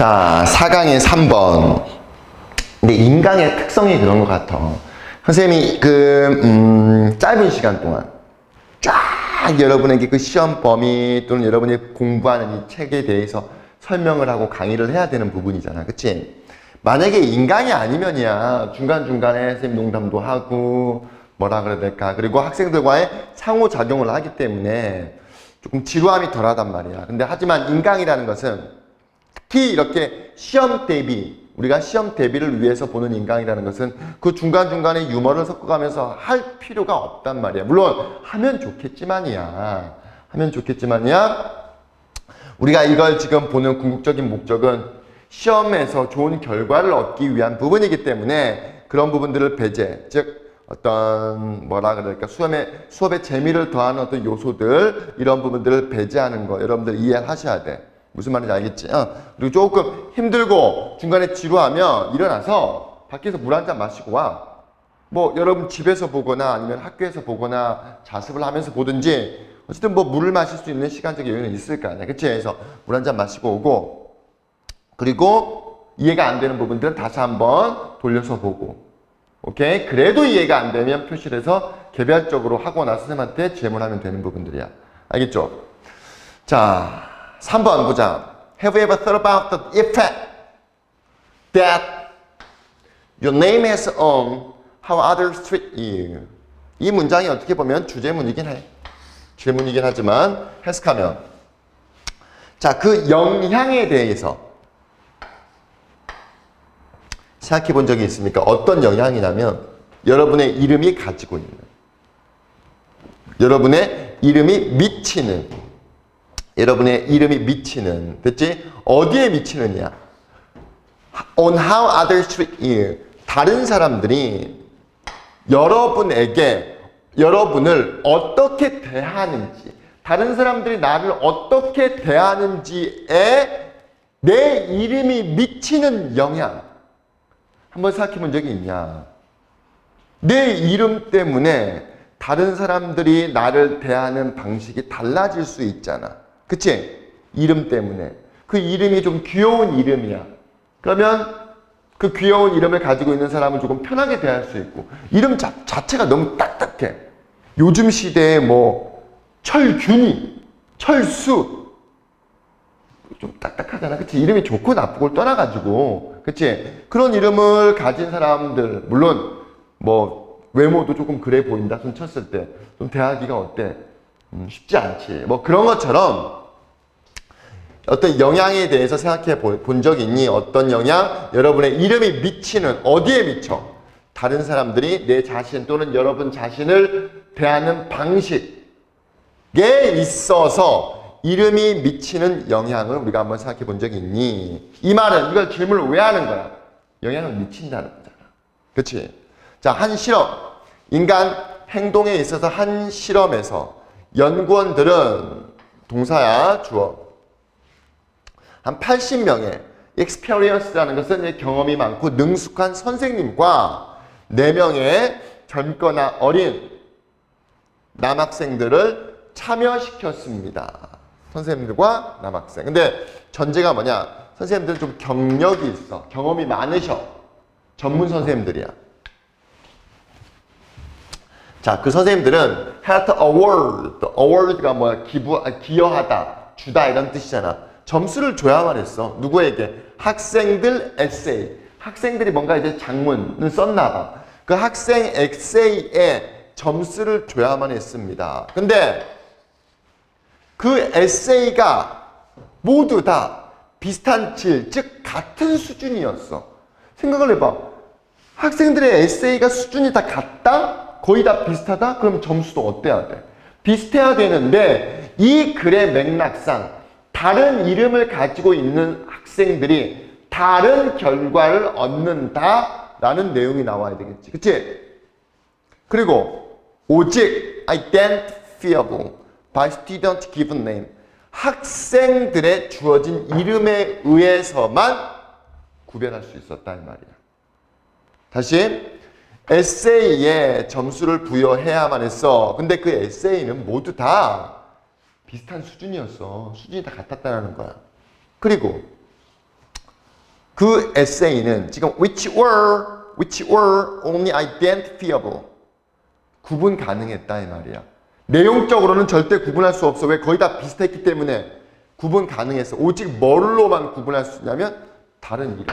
자, 4강의 3번. 근데 인강의 특성이 그런 것 같아. 선생님이 그, 음, 짧은 시간 동안 쫙 여러분에게 그 시험 범위 또는 여러분이 공부하는 이 책에 대해서 설명을 하고 강의를 해야 되는 부분이잖아. 그치? 만약에 인강이 아니면이야. 중간중간에 선생님 농담도 하고, 뭐라 그래야 될까. 그리고 학생들과의 상호작용을 하기 때문에 조금 지루함이 덜 하단 말이야. 근데 하지만 인강이라는 것은 특히 이렇게 시험 대비, 우리가 시험 대비를 위해서 보는 인강이라는 것은 그 중간중간에 유머를 섞어가면서 할 필요가 없단 말이야. 물론 하면 좋겠지만이야. 하면 좋겠지만이야. 우리가 이걸 지금 보는 궁극적인 목적은 시험에서 좋은 결과를 얻기 위한 부분이기 때문에 그런 부분들을 배제, 즉 어떤 뭐라 그럴까 수업의 수업의 재미를 더하는 어떤 요소들 이런 부분들을 배제하는 거 여러분들 이해하셔야 돼. 무슨 말인지 알겠지? 어. 그리고 조금 힘들고 중간에 지루하면 일어나서 밖에서 물 한 잔 마시고 와. 뭐 여러분 집에서 보거나 아니면 학교에서 보거나 자습을 하면서 보든지 어쨌든 뭐 물을 마실 수 있는 시간적 여유는 있을 거 아니야. 그치? 그래서 물 한 잔 마시고 오고 그리고 이해가 안 되는 부분들은 다시 한번 돌려서 보고 오케이? 그래도 이해가 안 되면 표시를 해서 개별적으로 하거나 선생님한테 질문하면 되는 부분들이야. 알겠죠? 자, 3번 보자. Have you ever thought about the effect that your name has on how others treat you? 이 문장이 어떻게 보면 주제문이긴 해. 질문이긴 하지만 해석하면 자, 그 영향에 대해서 생각해 본 적이 있습니까? 어떤 영향이냐면 여러분의 이름이 가지고 있는 여러분의 이름이 미치는 여러분의 이름이 미치는 됐지? 어디에 미치느냐? On how others treat you 다른 사람들이 여러분에게 여러분을 어떻게 대하는지 다른 사람들이 나를 어떻게 대하는지에 내 이름이 미치는 영향 한번 생각해 본 적이 있냐? 내 이름 때문에 다른 사람들이 나를 대하는 방식이 달라질 수 있잖아. 그치? 이름 때문에. 그 이름이 좀 귀여운 이름이야. 그러면 그 귀여운 이름을 가지고 있는 사람은 조금 편하게 대할 수 있고, 이름 자, 자체가 너무 딱딱해. 요즘 시대에 뭐, 철균이, 철수, 좀 딱딱하잖아. 그치? 이름이 좋고 나쁘고를 떠나가지고. 그치? 그런 이름을 가진 사람들, 물론, 뭐, 외모도 조금 그래 보인다. 손 쳤을 때. 좀 대하기가 어때? 음, 쉽지 않지. 뭐 그런 것처럼 어떤 영향에 대해서 생각해 보- 본 적이 있니? 어떤 영향? 여러분의 이름이 미치는, 어디에 미쳐? 다른 사람들이 내 자신 또는 여러분 자신을 대하는 방식에 있어서 이름이 미치는 영향을 우리가 한번 생각해 본 적이 있니? 이 말은 이걸 질문을 왜 하는 거야? 영향을 미친다는 거잖아. 그치? 자, 한 실험. 인간 행동에 있어서 한 실험에서 연구원들은 동사야, 주어. 한 80명의 experience라는 것은 경험이 많고 능숙한 선생님과 4명의 젊거나 어린 남학생들을 참여시켰습니다. 선생님들과 남학생. 근데 전제가 뭐냐? 선생님들은 좀 경력이 있어. 경험이 많으셔. 전문 선생님들이야. 자, 그 선생님들은 had award. award가 뭐야? 기부, 아, 기여하다, 주다 이런 뜻이잖아. 점수를 줘야만 했어. 누구에게? 학생들 에세이. 학생들이 뭔가 이제 장문을 썼나 봐. 그 학생 에세이에 점수를 줘야만 했습니다. 근데 그 에세이가 모두 다 비슷한 질, 즉 같은 수준이었어. 생각을 해봐. 학생들의 에세이가 수준이 다 같다? 거의 다 비슷하다? 그럼 점수도 어때야 돼? 비슷해야 되는데 이 글의 맥락상 다른 이름을 가지고 있는 학생들이 다른 결과를 얻는다라는 내용이 나와야 되겠지. 그치? 그리고 오직 identifiable by student given name 학생들의 주어진 이름에 의해서만 구별할 수 있었다 이 말이야. 다시 에세이에 점수를 부여해야만 했어. 근데 그 에세이는 모두 다 비슷한 수준이었어. 수준이 다 같았다는 거야. 그리고 그 에세이는 지금 which were which were only identifiable 구분 가능했다 이 말이야. 내용적으로는 절대 구분할 수 없어. 왜 거의 다 비슷했기 때문에 구분 가능했어. 오직 뭘로만 구분할 수 있냐면 다른 이름.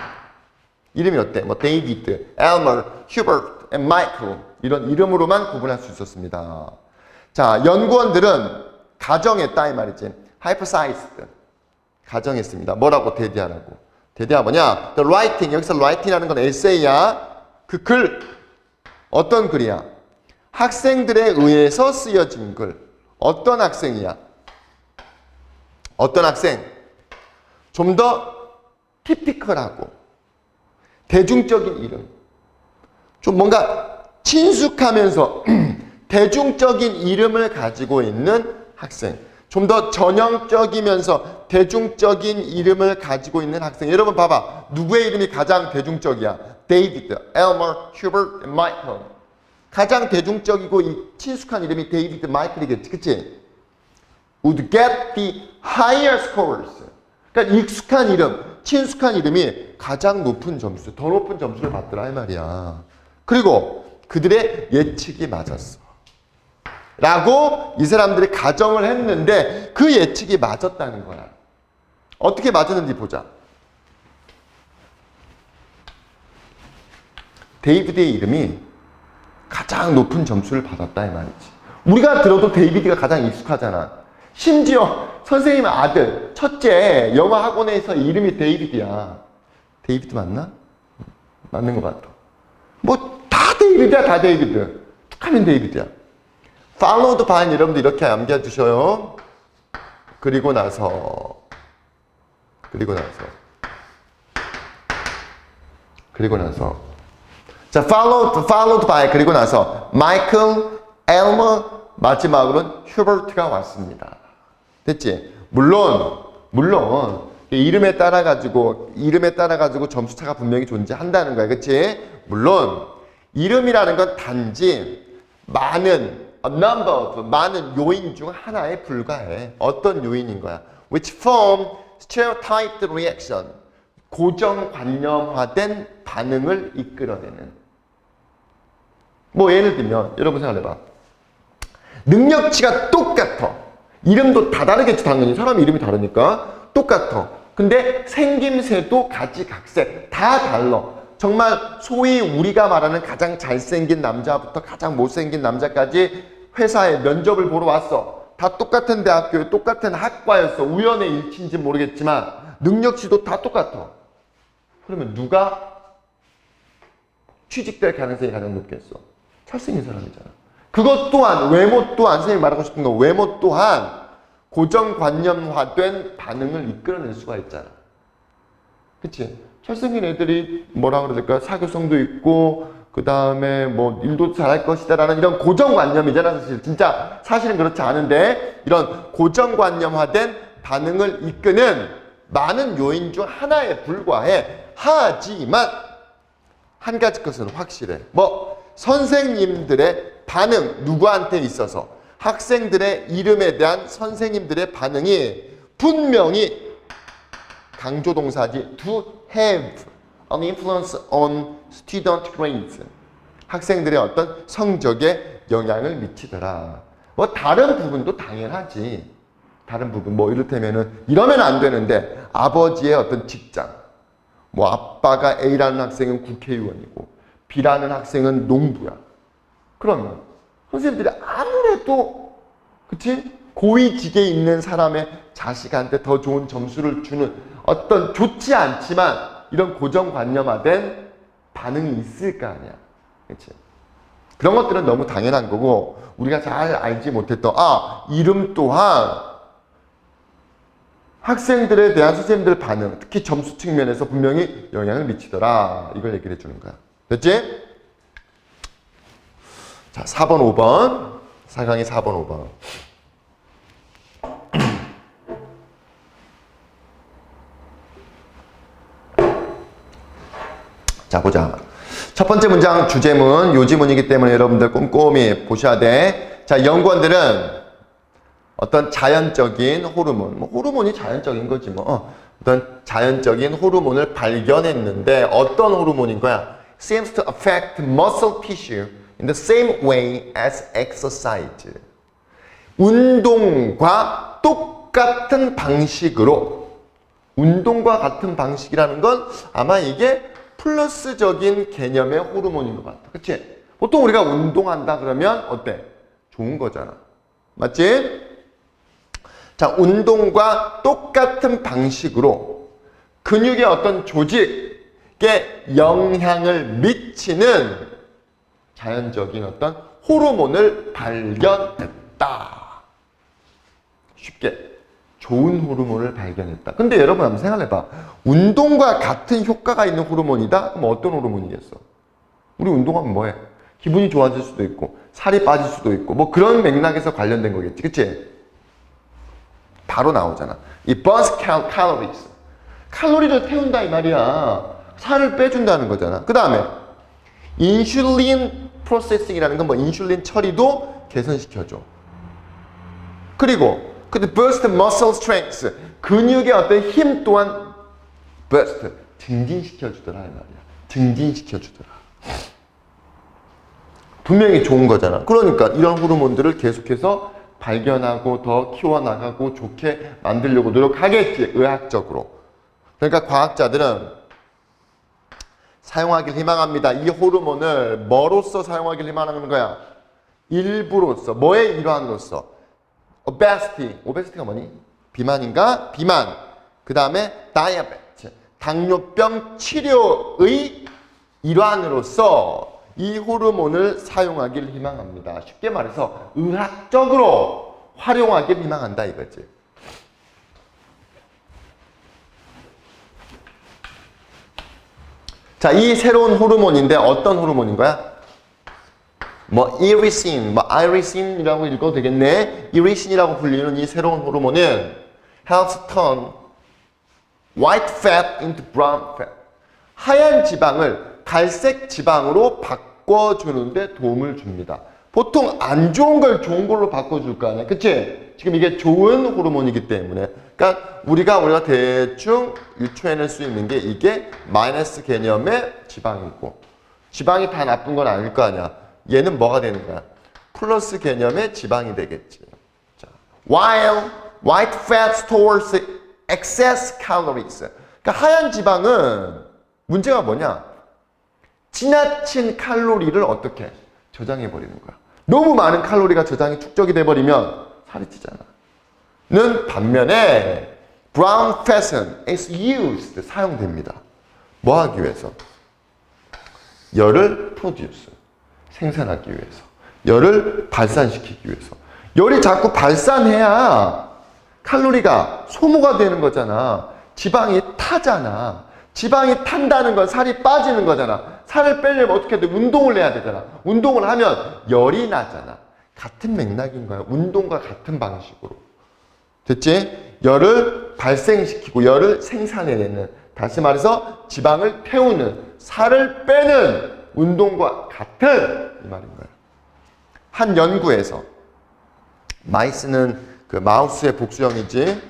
이름이 어때? 뭐 데이비드, 엘머, 휴버트, 앤 마이클 이런 이름으로만 구분할 수 있었습니다. 자, 연구원들은 가정했다 이 말이지. hypothesized. 가정했습니다. 뭐라고 대대하라고. 대대하 뭐냐? The writing 여기서 writing이라는 건 에세이야. 그 글 어떤 글이야? 학생들에 의해서 쓰여진 글. 어떤 학생이야? 어떤 학생? 좀 더 티피컬하고 대중적인 이름. 좀 뭔가 친숙하면서 대중적인 이름을 가지고 있는 학생. 좀 더 전형적이면서 대중적인 이름을 가지고 있는 학생. 여러분 봐봐. 누구의 이름이 가장 대중적이야? 데이비드, 엘머, 휴버트, 마이클. 가장 대중적이고 이 친숙한 이름이 데이비드 마이클이겠지. 그치? would get the higher scores. 그러니까 익숙한 이름, 친숙한 이름이 가장 높은 점수, 더 높은 점수를 받더라 이 말이야. 그리고 그들의 예측이 맞았어. 라고 이 사람들이 가정을 했는데 그 예측이 맞았다는 거야. 어떻게 맞았는지 보자. 데이비드의 이름이 가장 높은 점수를 받았다 이 말이지. 우리가 들어도 데이비드가 가장 익숙하잖아. 심지어 선생님 아들 첫째 영어 학원에서 이름이 데이비드야. 데이비드 맞나? 맞는 것 같아. 뭐 다 데이비드야 다 데이비드. 하면 데이비드야. Followed by 여러분들 이렇게 남겨주셔요. 그리고 나서 그리고 나서 그리고 나서 자 followed followed by 그리고 나서 마이클 엘머 마지막으로는 휴버트가 왔습니다. 됐지? 물론 물론 이름에 따라 가지고 이름에 따라 가지고 점수 차가 분명히 존재한다는 거야. 그렇지? 물론 이름이라는 건 단지 많은 a number of 많은 요인 중 하나에 불과해. 어떤 요인인 거야? which form stereotyped reaction 고정관념화된 반응을 이끌어내는. 뭐 예를 들면 여러분 생각해봐. 능력치가 똑같아. 이름도 다 다르겠지 당연히. 사람 이름이 다르니까. 똑같아. 근데 생김새도 가지각색 다 달라. 정말 소위 우리가 말하는 가장 잘생긴 남자부터 가장 못생긴 남자까지 회사에 면접을 보러 왔어 다 똑같은 대학교에 똑같은 학과였어 우연의 일치인지 모르겠지만 능력치도 다 똑같아 그러면 누가 취직될 가능성이 가장 높겠어? 잘생긴 사람이잖아. 그것 또한 외모 또한 선생님이 말하고 싶은 건 외모 또한 고정관념화된 반응을 이끌어낼 수가 있잖아. 그치? 잘생긴 애들이 뭐라 그러될까? 사교성도 있고 그 다음에 뭐 일도 잘할 것이다라는 이런 고정관념이잖아 사실. 진짜 사실은 그렇지 않은데 이런 고정관념화된 반응을 이끄는 많은 요인 중 하나에 불과해. 하지만 한 가지 것은 확실해. 뭐 선생님들의 반응 누구한테 있어서 학생들의 이름에 대한 선생님들의 반응이 분명히 강조 동사지 to have an influence on student grades. 학생들의 어떤 성적에 영향을 미치더라. 뭐 다른 부분도 당연하지. 다른 부분 뭐 이를테면은 이러면 안 되는데 아버지의 어떤 직장 뭐 아빠가 A라는 학생은 국회의원이고 B라는 학생은 농부야. 그러면 선생님들이 아무래도 그치 고위직에 있는 사람의 자식한테 더 좋은 점수를 주는 어떤 좋지 않지만 이런 고정관념화된 반응이 있을 거 아니야. 그치 그런 것들은 너무 당연한 거고 우리가 잘 알지 못했던 아 이름 또한 학생들에 대한 선생님들 반응, 특히 점수 측면에서 분명히 영향을 미치더라. 이걸 얘기를 해주는 거야. 됐지? 자, 4번, 5번. 4강의 4번, 5번. 자, 보자. 첫 번째 문장 주제문, 요지문이기 때문에 여러분들 꼼꼼히 보셔야 돼. 자, 연구원들은 어떤 자연적인 호르몬, 뭐 호르몬이 자연적인 거지 뭐. 어, 어떤 자연적인 호르몬을 발견했는데 어떤 호르몬인 거야? seems to affect muscle tissue in the same way as exercise. 운동과 똑같은 방식으로 운동과 같은 방식이라는 건 아마 이게 플러스적인 개념의 호르몬인 것 같아. 그치? 보통 우리가 운동한다 그러면 어때? 좋은 거잖아. 맞지? 자, 운동과 똑같은 방식으로 근육의 어떤 조직에 영향을 미치는 자연적인 어떤 호르몬을 발견했다. 쉽게 좋은 호르몬을 발견했다. 근데 여러분 한번 생각해봐. 운동과 같은 효과가 있는 호르몬이다? 그럼 어떤 호르몬이겠어? 우리 운동하면 뭐해? 기분이 좋아질 수도 있고 살이 빠질 수도 있고 뭐 그런 맥락에서 관련된 거겠지. 그치? 바로 나오잖아. 이 burns cal-. 칼로리를 태운다 이 말이야. 살을 빼준다는 거잖아. 그 다음에 인슐린 프로세싱이라는 건 뭐 인슐린 처리도 개선시켜줘. 그리고 근데 burst muscle strength 근육의 어떤 힘 또한 burst 증진시켜 주더라 이 말이야. 증진시켜 주더라. 분명히 좋은 거잖아. 그러니까 이런 호르몬들을 계속해서 발견하고 더 키워나가고 좋게 만들려고 노력하겠지, 의학적으로. 그러니까 과학자들은 사용하길 희망합니다. 이 호르몬을 뭐로써 사용하길 희망하는 거야? 일부로서, 뭐의 일환으로서? Obesity, obesity가 뭐니? 비만인가? 비만. 그 다음에 diabetes, 당뇨병 치료의 일환으로서 이 호르몬을 사용하길 희망합니다. 쉽게 말해서 의학적으로 활용하길 희망한다 이거지. 자, 이 새로운 호르몬인데 어떤 호르몬인 거야? 뭐 이리신, 뭐 아이리신이라고 읽어도 되겠네. 이리신이라고 불리는 이 새로운 호르몬은 helps turn white fat into brown fat. 하얀 지방을 갈색 지방으로 바꿔주는데 도움을 줍니다. 보통 안 좋은 걸 좋은 걸로 바꿔줄 거 아니야. 그치? 지금 이게 좋은 호르몬이기 때문에. 그러니까 우리가 우리가 대충 유추해낼 수 있는 게 이게 마이너스 개념의 지방이고 지방이 다 나쁜 건 아닐 거 아니야. 얘는 뭐가 되는 거야? 플러스 개념의 지방이 되겠지. 자, while white fat stores excess calories. 그러니까 하얀 지방은 문제가 뭐냐? 지나친 칼로리를 어떻게 저장해 버리는 거야. 너무 많은 칼로리가 저장이 축적이 돼 버리면 살이 찌잖아. 는 반면에 brown fat은 is used 사용됩니다. 뭐 하기 위해서? 열을 produce 생산하기 위해서 열을 발산시키기 위해서 열이 자꾸 발산해야 칼로리가 소모가 되는 거잖아. 지방이 타잖아. 지방이 탄다는 건 살이 빠지는 거잖아. 살을 빼려면 어떻게 돼? 운동을 해야 되잖아. 운동을 하면 열이 나잖아. 같은 맥락인 거야. 운동과 같은 방식으로. 됐지? 열을 발생시키고 열을 생산해내는 다시 말해서 지방을 태우는 살을 빼는 운동과 같은 이 말인 거예요. 한 연구에서 마이스는 그 마우스의 복수형이지.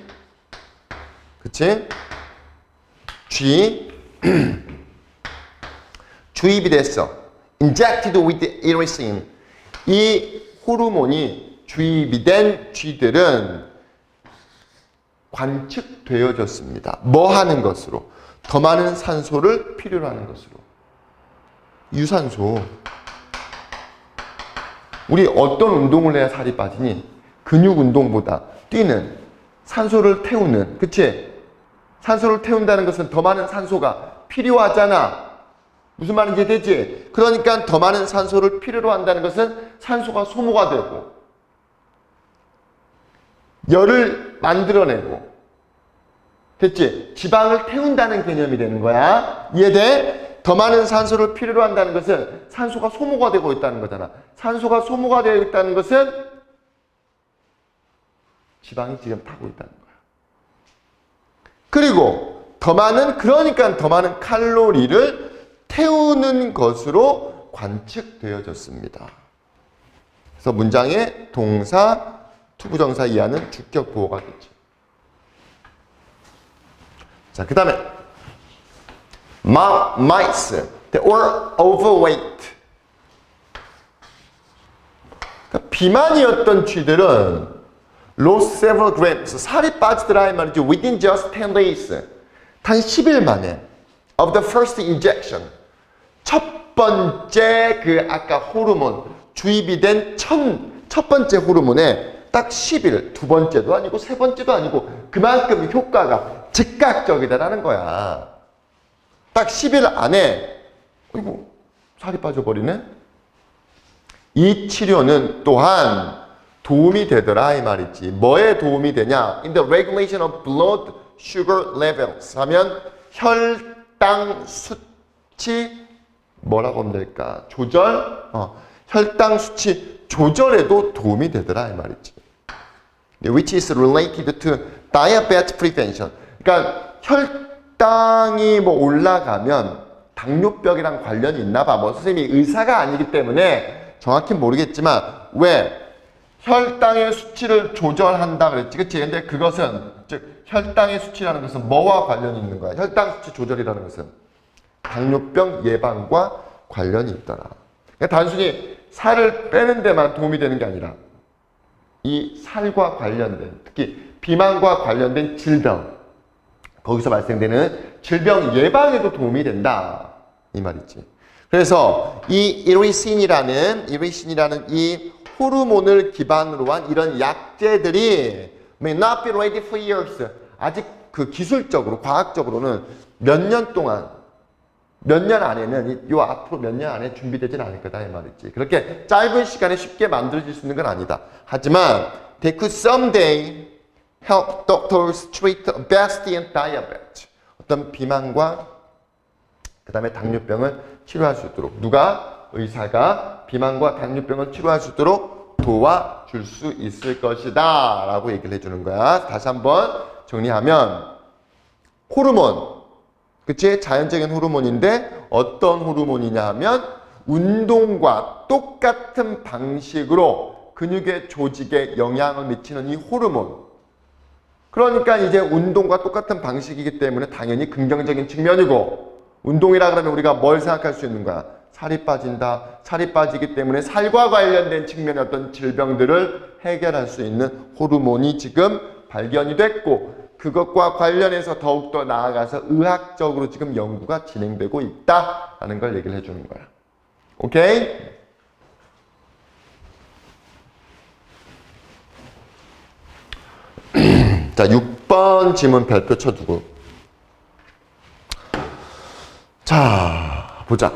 그치? G 주입이 됐어. injected with irisin. 이 호르몬이 주입이 된 쥐들은 관측되어졌습니다. 뭐 하는 것으로? 더 많은 산소를 필요로 하는 것으로. 유산소. 우리 어떤 운동을 해야 살이 빠지니? 근육 운동보다 뛰는, 산소를 태우는, 그치? 산소를 태운다는 것은 더 많은 산소가 필요하잖아. 무슨 말인지 되지? 그러니까 더 많은 산소를 필요로 한다는 것은 산소가 소모가 되고, 열을 만들어내고, 됐지? 지방을 태운다는 개념이 되는 거야. 이해돼? 더 많은 산소를 필요로 한다는 것은 산소가 소모가 되고 있다는 거잖아. 산소가 소모가 되어 있다는 것은 지방이 지금 타고 있다는 거야. 그리고 더 많은, 그러니까 더 많은 칼로리를 태우는 것으로 관측되어졌습니다. 그래서 문장의 동사, 투부정사 이하는 주격 보호가 되죠. 자, 그 다음에 mice were overweight. 그러니까 비만이었던 쥐들은 lost several grams 살이 빠지더라 이 말이죠. within just 10 days 단 10일 만에 of the first injection 첫 번째 그 아까 호르몬 주입이 된첫 번째 호르몬에 딱 10일 두 번째도 아니고 세 번째도 아니고 그만큼 효과가 즉각적이다라는 거야. 딱 10일 안에 어이구 살이 빠져버리네. 이 치료는 또한 도움이 되더라 이 말이지. 뭐에 도움이 되냐? In the regulation of blood sugar levels 하면 혈당 수치 뭐라고 하면 될까? 조절? 어, 혈당 수치 조절에도 도움이 되더라 이 말이지. Which is related to diabetes prevention. 그러니까 혈 당이 뭐 올라가면 당뇨병이랑 관련이 있나 봐. 뭐 선생님이 의사가 아니기 때문에 정확히 모르겠지만 왜 혈당의 수치를 조절한다 그랬지. 그치? 근데 그것은 즉 혈당의 수치라는 것은 뭐와 관련이 있는 거야? 혈당 수치 조절이라는 것은 당뇨병 예방과 관련이 있더라. 그러니까 단순히 살을 빼는 데만 도움이 되는 게 아니라 이 살과 관련된 특히 비만과 관련된 질병 거기서 발생되는 질병 예방에도 도움이 된다 이 말이지. 그래서 이 이리신이라는 이리신이라는 이 호르몬을 기반으로 한 이런 약제들이 may not be ready for years 아직 그 기술적으로 과학적으로는 몇 년 동안 몇 년 안에는 이- 요 앞으로 몇 년 안에 준비되진 않을 거다 이 말이지. 그렇게 짧은 시간에 쉽게 만들어질 수 있는 건 아니다. 하지만 they could someday help doctors treat obesity diabetes. 어떤 비만과 그 다음에 당뇨병을 치료할 수 있도록 누가 의사가 비만과 당뇨병을 치료할 수 있도록 도와줄 수 있을 것이다 라고 얘기를 해주는 거야. 다시 한번 정리하면 호르몬 그치? 자연적인 호르몬인데 어떤 호르몬이냐 하면 운동과 똑같은 방식으로 근육의 조직에 영향을 미치는 이 호르몬. 그러니까 이제 운동과 똑같은 방식이기 때문에 당연히 긍정적인 측면이고 운동이라 그러면 우리가 뭘 생각할 수 있는 거야? 살이 빠진다. 살이 빠지기 때문에 살과 관련된 측면의 어떤 질병들을 해결할 수 있는 호르몬이 지금 발견이 됐고 그것과 관련해서 더욱더 나아가서 의학적으로 지금 연구가 진행되고 있다라는 걸 얘기를 해주는 거야. 오케이? 자, 6번 지문 별표 쳐두고. 자, 보자.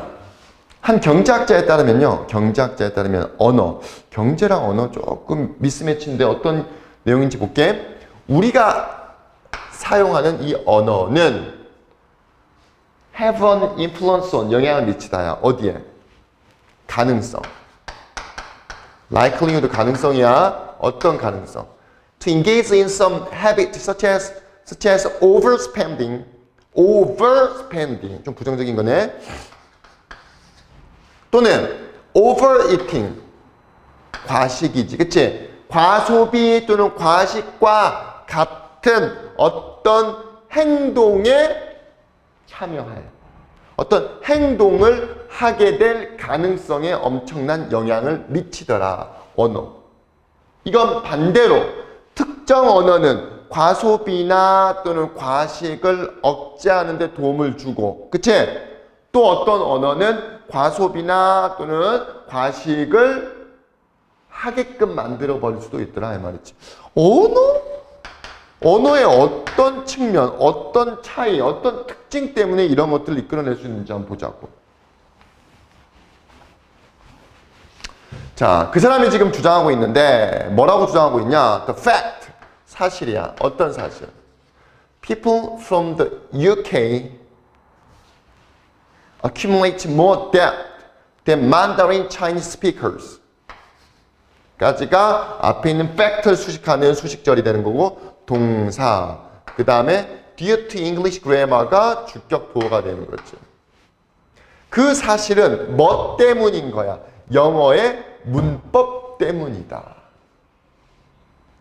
한 경제학자에 따르면요. 경제학자에 따르면 언어, 경제랑 언어 조금 미스매치인데 어떤 내용인지 볼게. 우리가 사용하는 이 언어는 have an influence on 영향을 미치다야. 어디에? 가능성. likelihood 가능성이야. 어떤 가능성? To engage in some habit such as such as overspending, overspending 좀 부정적인 거네. 또는 overeating 과식이지, 그치? 과소비 또는 과식과 같은 어떤 행동에 참여할 어떤 행동을 하게 될 가능성에 엄청난 영향을 미치더라 언어. 이건 반대로 특정 언어는 과소비나 또는 과식을 억제하는 데 도움을 주고 그치? 또 어떤 언어는 과소비나 또는 과식을 하게끔 만들어 버릴 수도 있더라 이 말이지. 언어? 언어의 어떤 측면, 어떤 차이, 어떤 특징 때문에 이런 것들을 이끌어낼 수 있는지 한번 보자고. 자, 그 사람이 지금 주장하고 있는데 뭐라고 주장하고 있냐? The fact, 사실이야. 어떤 사실? People from the UK accumulate more debt than Mandarin Chinese speakers. 까지가 앞에 있는 fact를 수식하는 수식절이 되는 거고 동사 그 다음에 due to English grammar가 주격 보호가 되는 거지. 그 사실은 뭐 때문인 거야? 영어의 문법 때문이다.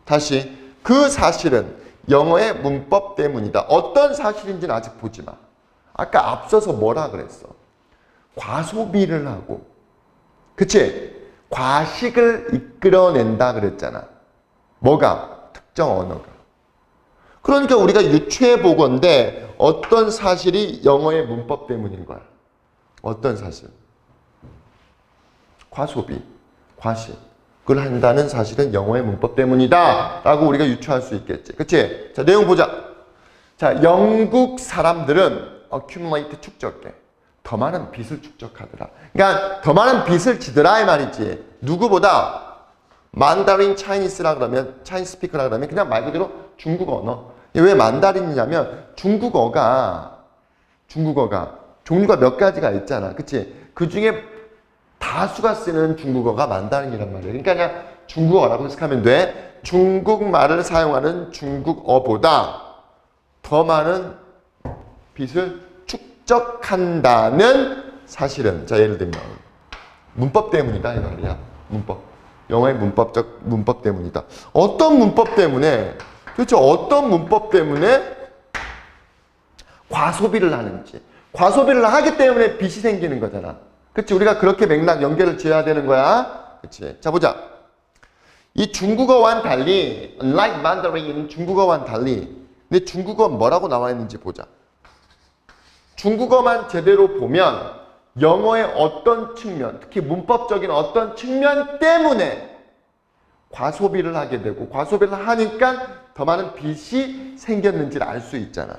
다시 그 사실은 영어의 문법 때문이다. 어떤 사실인지는 아직 보지 마. 아까 앞서서 뭐라 그랬어? 과소비를 하고, 그치? 과식을 이끌어낸다 그랬잖아. 뭐가? 특정 언어가. 그러니까 우리가 유추해 보건데 어떤 사실이 영어의 문법 때문인 거야. 어떤 사실? 과소비, 과식을 한다는 사실은 영어의 문법 때문이다. 라고 우리가 유추할 수 있겠지. 그치? 자, 내용 보자. 자, 영국 사람들은 accumulate 축적해. 더 많은 빚을 축적하더라. 그러니까 더 많은 빚을 지더라 이 말이지. 누구보다 만다린 차이니스라 그러면 차이니스 스피커라 그러면 그냥 말 그대로 중국어 언어. 왜 만다린이냐면 중국어가 중국어가 종류가 몇 가지가 있잖아. 그치? 그 중에 다수가 쓰는 중국어가 만다린이란 말이야. 그러니까 그냥 중국어라고 해석하면 돼. 중국말을 사용하는 중국어보다 더 많은 빚을 축적한다는 사실은 자 예를 들면 문법 때문이다 이 말이야. 문법. 영어의 문법적 문법 때문이다. 어떤 문법 때문에 도대체 어떤 문법 때문에 과소비를 하는지 과소비를 하기 때문에 빚이 생기는 거잖아. 그치? 우리가 그렇게 맥락 연결을 지어야 되는 거야. 그치? 자, 보자. 이 중국어와는 달리, like Mandarin, 중국어와는 달리, 근데 중국어 뭐라고 나와 있는지 보자. 중국어만 제대로 보면 영어의 어떤 측면, 특히 문법적인 어떤 측면 때문에 과소비를 하게 되고, 과소비를 하니까 더 많은 빚이 생겼는지를 알 수 있잖아.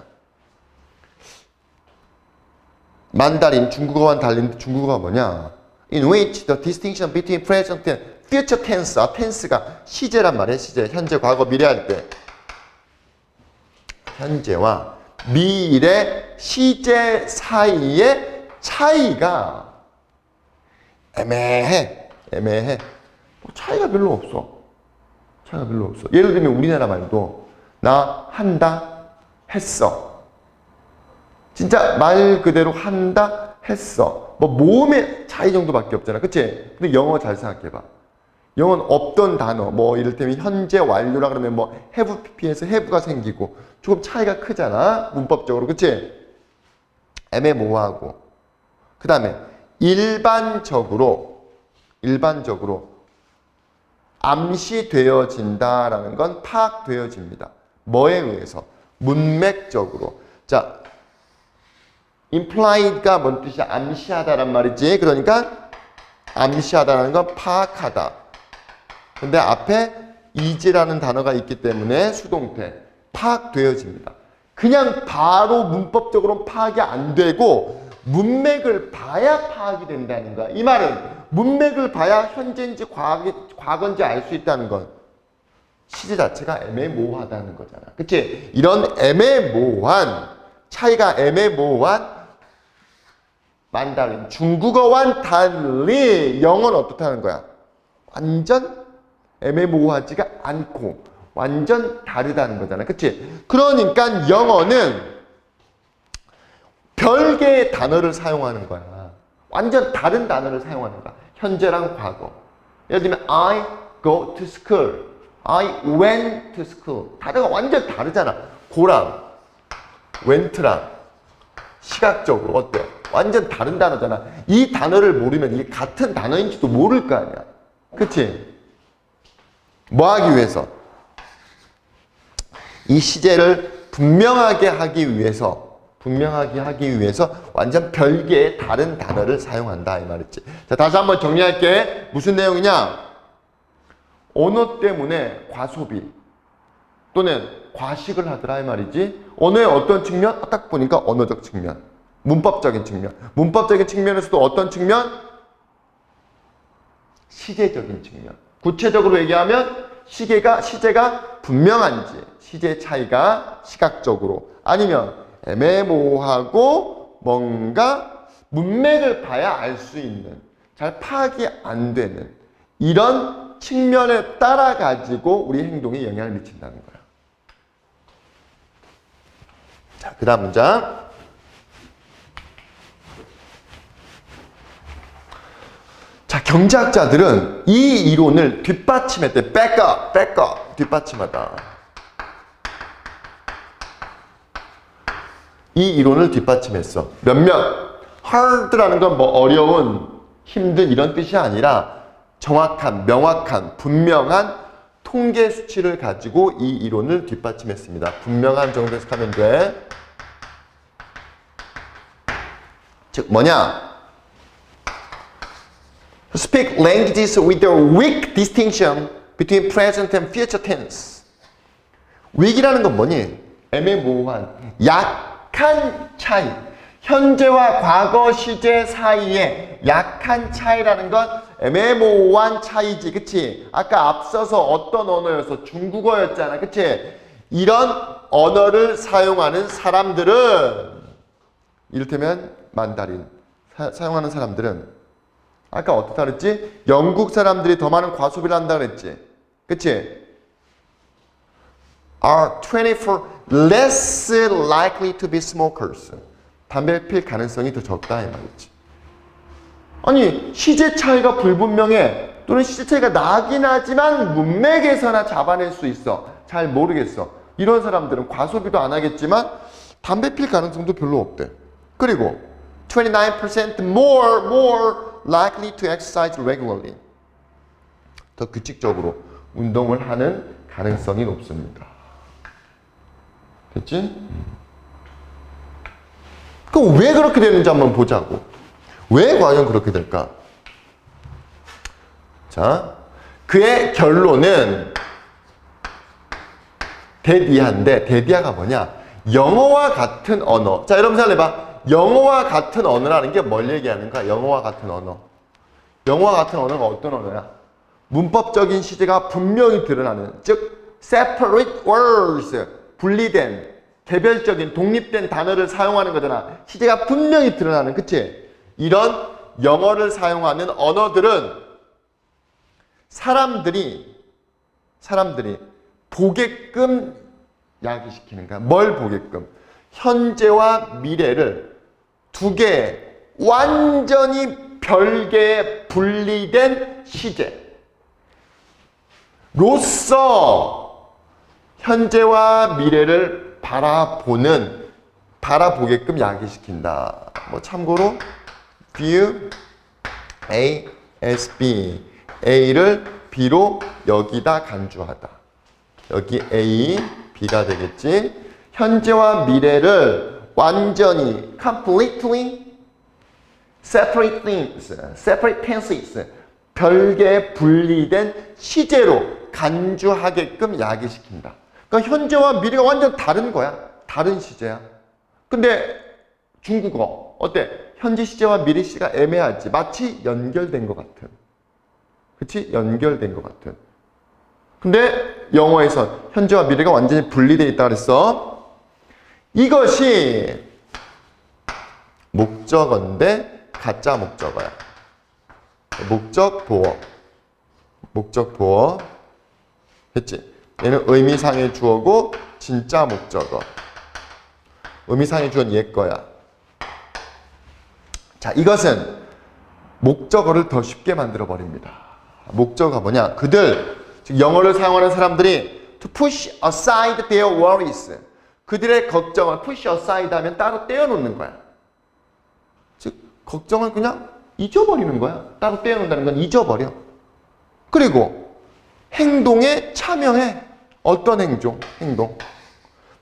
만다린 중국어와는 달린 중국어가 뭐냐? In which the distinction between present and future tense, 아, tense가 시제란 말이에요. 시제. 현재, 과거, 미래 할 때. 현재와 미래 시제 사이의 차이가 애매해. 애매해. 뭐 차이가 별로 없어. 차이가 별로 없어. 예를 들면 우리나라 말도 나 한다 했어. 진짜 말 그대로 한다 했어. 뭐 모음의 차이 정도밖에 없잖아. 그치? 근데 영어 잘 생각해봐. 영어는 없던 단어, 뭐 이를테면 현재 완료라 그러면 뭐 have pp에서 have가 생기고 조금 차이가 크잖아. 문법적으로. 그치? 애매모호하고. 그 다음에 일반적으로, 일반적으로 암시되어진다라는 건 파악되어집니다. 뭐에 의해서? 문맥적으로. 자, implied가 뭔 뜻이야? 암시하다란 말이지. 그러니까 암시하다라는 건 파악하다. 근데 앞에 이지라는 단어가 있기 때문에 수동태 파악되어집니다. 그냥 바로 문법적으로 파악이 안 되고 문맥을 봐야 파악이 된다는 거야. 이 말은 문맥을 봐야 현재인지 과거인지 알 수 있다는 건 시제 자체가 애매모호하다는 거잖아. 그치? 이런 애매모호한 차이가 애매모호한 만다린 중국어와는 달리 영어는 어떻다는 거야? 완전 애매모호하지가 않고 완전 다르다는 거잖아. 그치? 그러니까 영어는 별개의 단어를 사용하는 거야. 완전 다른 단어를 사용하는 거야. 현재랑 과거. 예를 들면 I go to school. I went to school. 단어가 완전 다르잖아. 고랑 went랑 시각적으로 어때? 완전 다른 단어잖아. 이 단어를 모르면 이게 같은 단어인지도 모를 거 아니야. 그치? 뭐 하기 위해서? 이 시제를 분명하게 하기 위해서 분명하게 하기 위해서 완전 별개의 다른 단어를 사용한다 이 말이지. 자 다시 한번 정리할게. 무슨 내용이냐? 언어 때문에 과소비 또는 과식을 하더라 이 말이지. 언어의 어떤 측면? 딱 보니까 언어적 측면, 문법적인 측면. 문법적인 측면에서도 어떤 측면? 시제적인 측면. 구체적으로 얘기하면 시계가 시제가 분명한지 시제 차이가 시각적으로 아니면 애매모호하고 뭔가 문맥을 봐야 알 수 있는 잘 파악이 안 되는 이런 측면에 따라 가지고 우리 행동에 영향을 미친다는 거야. 자, 그 다음 문장. 자, 경제학자들은 이 이론을 뒷받침했대. back up, 뒷받침하다. 이 이론을 뒷받침했어. 몇몇 hard라는 건 뭐 어려운, 힘든 이런 뜻이 아니라 정확한, 명확한, 분명한 통계 수치를 가지고 이 이론을 뒷받침했습니다. 분명한 정도 해석하면 돼. 즉 뭐냐? Speak languages with a weak distinction between present and future tense. weak이라는 건 뭐니? 애매모호한, 약한 차이. 현재와 과거 시제 사이에 약한 차이라는 건 애매모호한 차이지, 그치? 아까 앞서서 어떤 언어여서 중국어였잖아, 그치? 이런 언어를 사용하는 사람들은 이를테면 만다린 사, 사용하는 사람들은 아까 어떻다 그랬지? 영국 사람들이 더 많은 과소비를 한다 그랬지. 그치? are 24 less likely to be smokers. 담배 필 가능성이 더 적다 이 말이지. 아니 시제 차이가 불분명해 또는 시제 차이가 나긴 하지만 문맥에서나 잡아낼 수 있어. 잘 모르겠어. 이런 사람들은 과소비도 안 하겠지만 담배 필 가능성도 별로 없대. 그리고 29% more more likely to exercise regularly. 더 규칙적으로 운동을 하는 가능성이 높습니다. 됐지? 그럼 왜 그렇게 되는지 한번 보자고. 왜 과연 그렇게 될까? 자, 그의 결론은 대디아인데 대디아가 뭐냐? 영어와 같은 언어. 자, 여러분 생각해봐. 영어와 같은 언어라는 게 뭘 얘기하는 거야? 영어와 같은 언어. 영어와 같은 언어가 어떤 언어야? 문법적인 시제가 분명히 드러나는, 즉, separate words, 분리된, 개별적인, 독립된 단어를 사용하는 거잖아. 시제가 분명히 드러나는, 그치? 이런 영어를 사용하는 언어들은 사람들이, 사람들이 보게끔 야기시키는 거야. 뭘 보게끔? 현재와 미래를 두 개, 완전히 별개의 분리된 시제. 로서 현재와 미래를 바라보는 바라보게끔 야기시킨다. 뭐 참고로 view A as B A를 B로 여기다 간주하다. 여기 A, B가 되겠지. 현재와 미래를 완전히 completely separate things, separate tenses, 별개 분리된 시제로 간주하게끔 야기시킨다. 그러니까 현재와 미래가 완전 다른 거야. 다른 시제야. 근데 중국어 어때? 현재 시제와 미래 시제가 애매하지. 마치 연결된 것 같은. 그치? 연결된 것 같은. 근데 영어에서 현재와 미래가 완전히 분리되어 있다 그랬어. 이것이 목적어인데 가짜 목적어야. 목적 보어. 목적 보어. 했지? 얘는 의미상의 주어고 진짜 목적어. 의미상의 주어는 얘 거야. 자, 이것은 목적어를 더 쉽게 만들어 버립니다. 목적어가 뭐냐? 그들, 즉 영어를 사용하는 사람들이 to push aside their worries. 그들의 걱정을 push aside 하면 따로 떼어놓는 거야. 즉, 걱정을 그냥 잊어버리는 거야. 따로 떼어놓는다는 건 잊어버려. 그리고 행동에 참여해. 어떤 행동? 행동.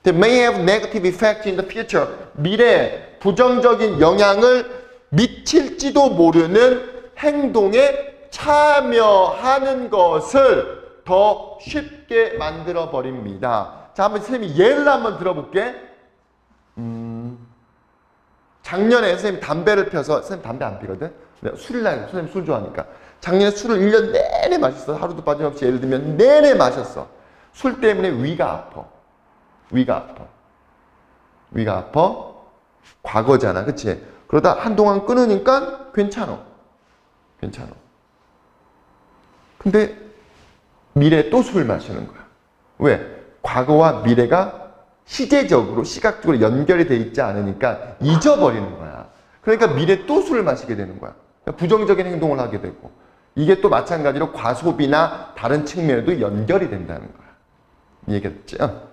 They may have negative effect in the future. 미래에 부정적인 영향을 미칠지도 모르는 행동에 참여하는 것을 더 쉽게 만들어 버립니다. 자, 한번 선생님이 예를 한번 들어볼게. 음, 작년에 선생님 담배를 펴서 선생님 담배 안 피거든. 내가 술을 나 선생님 술 좋아하니까. 작년에 술을 1년 내내 마셨어. 하루도 빠짐없이 예를 들면 내내 마셨어. 술 때문에 위가 아파. 위가 아파. 위가 아파. 과거잖아. 그치? 그러다 한동안 끊으니까 괜찮아. 괜찮아. 근데 미래에 또 술 마시는 거야. 왜? 과거와 미래가 시제적으로, 시각적으로 연결이 돼 있지 않으니까 잊어버리는 거야. 그러니까 미래에 또 술을 마시게 되는 거야. 그러니까 부정적인 행동을 하게 되고. 이게 또 마찬가지로 과소비나 다른 측면에도 연결이 된다는 거야. 이해겠지? 어?